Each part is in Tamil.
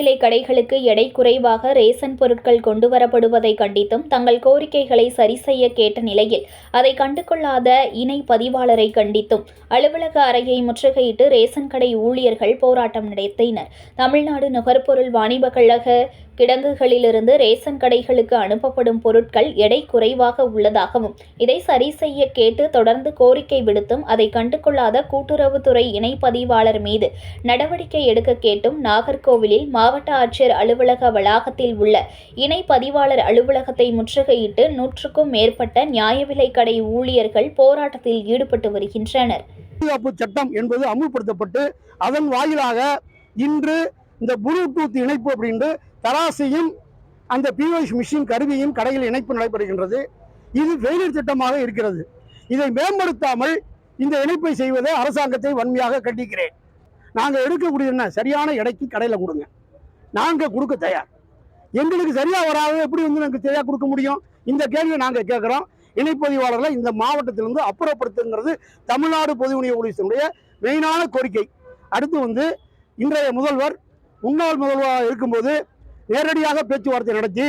கடைகளுக்கு எடை குறைவாக ரேசன் பொருட்கள் கொண்டுவரப்படுவதை கண்டித்தும் தங்கள் கோரிக்கைகளை சரி செய்ய கேட்ட நிலையில் அதை கண்டுகொள்ளாத இணை பதிவாளரை கண்டித்தும் அலுவலக அறையை முற்றுகையிட்டு ரேசன் கடை ஊழியர்கள் போராட்டம் நடத்தினர். தமிழ்நாடு நுகர்பொருள் வாணிப கழக கிடங்குகளிலிருந்து ரேசன் கடைகளுக்கு அனுப்பப்படும் பொருட்கள் எடை குறைவாக உள்ளதாகவும் இதை சரி செய்ய கேட்டு தொடர்ந்து கோரிக்கை விடுத்தும் அதை கண்டுகொள்ளாத கூட்டுறவுத்துறை இணை பதிவாளர் மீது நடவடிக்கை எடுக்க கேட்டும் நாகர்கோவிலில் மாவட்ட ஆட்சியர் அலுவலக வளாகத்தில் உள்ள இணை பதிவாளர் அலுவலகத்தை முற்றுகையிட்டு நூற்றுக்கும் மேற்பட்ட நியாய விலை கடை ஊழியர்கள் போராட்டத்தில் ஈடுபட்டு வருகின்றனர். பாதுகாப்பு சட்டம் என்பது அமுல்படுத்தப்பட்டு அதன் வாயிலாக இன்று இந்த புளூடூத் இணைப்பு அப்படின்ட்டு தராசையும் அந்த பிஓஎஸ் மிஷின் கருவியும் கடையில் இணைப்பு நடைபெறுகின்றது. இது ஃபெயிலியர் திட்டமாக இருக்கிறது. இதை மேம்படுத்தாமல் இந்த இணைப்பை செய்வதை அரசாங்கத்தை வன்மையாக கண்டிக்கிறேன். நாங்கள் எடுக்கக்கூடிய என்ன? சரியான இடைக்கு கடையில் கொடுங்க. நாங்கள் கொடுக்க தயார். எங்களுக்கு சரியாக வராது. எப்படி வந்து எனக்கு சரியாக கொடுக்க முடியும்? இந்த கேள்வியை நாங்கள் கேட்குறோம். இணைப்பதிவாளர்களை இந்த மாவட்டத்திலிருந்து அப்புறப்படுத்துங்கிறது தமிழ்நாடு பொது விநியோக போலீஸினுடைய மெயினான கோரிக்கை. அடுத்து வந்து இன்றைய முதல்வர் முன்னாள் முதல்வராக இருக்கும்போது நேரடியாக பேச்சுவார்த்தை நடத்தி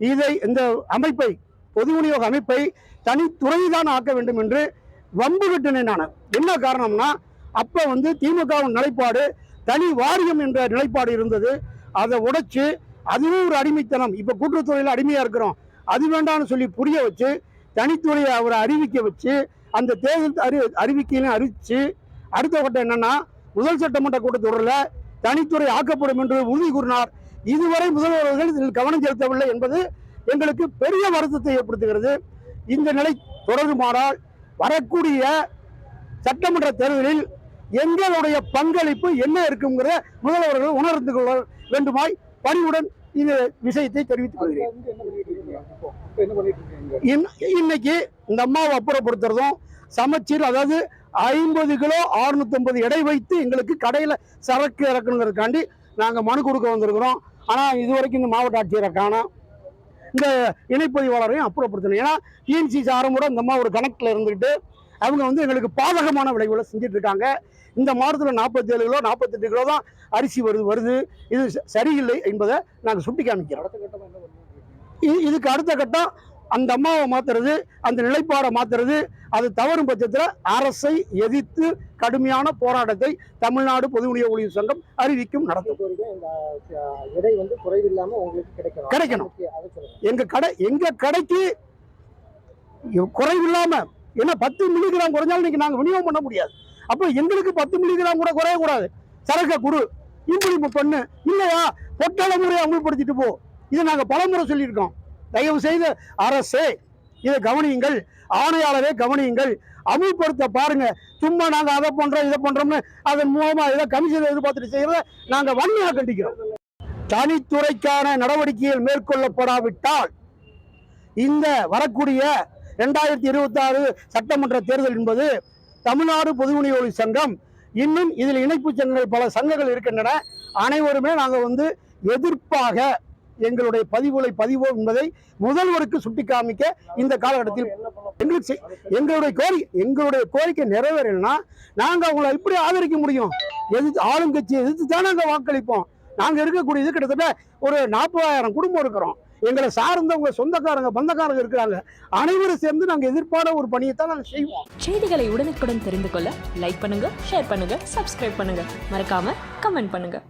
இதை இந்த அமைப்பை பொது விநியோக அமைப்பை தனித்துறை தான் ஆக்க வேண்டும் என்று வம்பு கட்டினேன் நான். என்ன காரணம்னா அப்போ வந்து திமுகவின் நிலைப்பாடு தனி வாரியம் என்ற நிலைப்பாடு இருந்தது. அதை உடைச்சு அதுவும் ஒரு அடிமைத்தனம். இப்போ கூட்டுறவுத்துறையில் அடிமையாக இருக்கிறோம். அது வேண்டாம்னு சொல்லி புரிய வச்சு தனித்துறையை அவரை அறிவிக்க வச்சு அந்த தேர்தல் அறி அறிவிக்கையிலும் அறிவிச்சு அடுத்த கட்டம் என்னென்னா முதல் சட்டமன்ற கூட்டத்தொடரில் தனித்துறை ஆக்கப்படும் என்று உறுதி கூறினார் இதுவரை முதல்வர் அவர்கள் இதில் கவனம் செலுத்தவில்லை என்பது எங்களுக்கு பெரிய வருத்தத்தை ஏற்படுத்துகிறது. இந்த நிலை தொடருமானால் வரக்கூடிய சட்டமன்ற தேர்தலில் எங்களுடைய பங்களிப்பு என்ன இருக்குங்கிற முதல்வர்கள் உணர்ந்து கொள்ள வேண்டுமாய் பணிவுடன் இந்த விஷயத்தை தெரிவித்துக் கொள்கிறேன். இன்- இன்னைக்கு இந்த அம்மாவை அப்புறப்படுத்துறதும் சமச்சீர் அதாவது ஐம்பது கிலோ 650 எடை வைத்து எங்களுக்கு கடையில் சரக்கு இறக்கணுங்கிறதுக்காண்டி நாங்கள் மனு கொடுக்க வந்திருக்கிறோம். ஆனால் இதுவரைக்கும் இந்த மாவட்ட ஆட்சியரை காணோம் இந்த இணைப்பதிவாளரையும் அப்புறப்படுத்தணும். ஏன்னா டிஎன்சி சாரம் கூட இந்த அம்மா ஒரு கணக்கில் இருந்துக்கிட்டு அவங்க வந்து எங்களுக்கு பாதகமான விளைவுகளை செஞ்சுட்டு இருக்காங்க இந்த மாதத்தில் நாற்பத்தி ஏழு கிலோ நாற்பத்தெட்டு கிலோ தான் அரிசி வருது வருது. இது சரியில்லை என்பதை நாங்கள் சுட்டி காமிக்கிறோம் இது- இதுக்கு அடுத்த கட்டம் அந்த அம்மாவை மாத்துறது அந்த நிலைப்பாடை மாத்துறது அது தவறும் பட்சத்தில் அரசை எதிர்த்து கடுமையான போராட்டத்தை தமிழ்நாடு பொது விநியோக ஊழியர் சங்கம் அறிவிக்கும் நடத்தும் எடை வந்து குறைவில்லாம உங்களுக்கு கிடைக்கணும். கிடைக்கணும். எங்க கடை எங்க கடைக்கு குறைவில்லாம ஏன்னா பத்து மில்லிகிராம் குறைஞ்சாலும் இன்னைக்கு நாங்கள் விநியோகம் பண்ண முடியாது. அப்போ எங்களுக்கு பத்து மில்லிகிராம் கூட குறையக்கூடாது சரக்க கொடு இம்புளிப்பு பண்ணு இல்லையா? பொட்டள முறையை அமல்படுத்திட்டு போ. இதை நாங்கள் பலமுறை சொல்லியிருக்கோம். தயவு செய்து அரசே இதை கவனியுங்கள் ஆணையாளரே கவனியுங்கள். அமுல்படுத்த பாருங்க. சும்மா நாங்கள் அதை பண்றோம் இதை பண்றோம்னு அதன் மூலமா இதை கமிஷன் எதிர்பார்த்துட்டு செய்யறத நாங்கள் வன்மையாக கண்டிக்கிறோம். தனித்துறைக்கான நடவடிக்கைகள் மேற்கொள்ளப்படாவிட்டால் இந்த வரக்கூடிய ரெண்டாயிரத்தி இருபத்தி ஆறு சட்டமன்ற தேர்தல் என்பது தமிழ்நாடு பொது விநியோக சங்கம் இன்னும் இதில் இணைப்பு சங்கங்கள் பல சங்கங்கள் இருக்கின்றன. அனைவருமே நாங்கள் வந்து எதிர்ப்பாக எங்களுடைய பதிவுகளை பதிவோம் என்பதை முதல்வருக்கு சுட்டிக்காமிக்க இந்த காலகட்டத்தில் எங்களுக்கு எங்களுடைய கோரிக்கை எங்களுடைய கோரிக்கை நிறைவேறலைன்னா நாங்கள் அவங்களை எப்படி ஆதரிக்க முடியும்? எதிர்த்து ஆளுங்கட்சியை எதிர்த்து தான் நாங்கள் வாக்களிப்போம்? நாங்கள் இருக்கக்கூடியது கிட்டத்தட்ட ஒரு நாற்பதாயிரம் குடும்பம் இருக்கிறோம். எங்களை சார்ந்தவங்க சொந்தக்காரங்க பந்தக்காரங்க இருக்கிறாங்க. அனைவரும் சேர்ந்து நாங்கள் எதிர்பாராத ஒரு பணியை தான் நாங்கள் செய்வோம். செய்திகளை உடனுக்குடன் தெரிந்து கொள்ள லைக் பண்ணுங்க ஷேர் பண்ணுங்க சப்ஸ்கிரைப் பண்ணுங்க. மறக்காம கமெண்ட் பண்ணுங்க.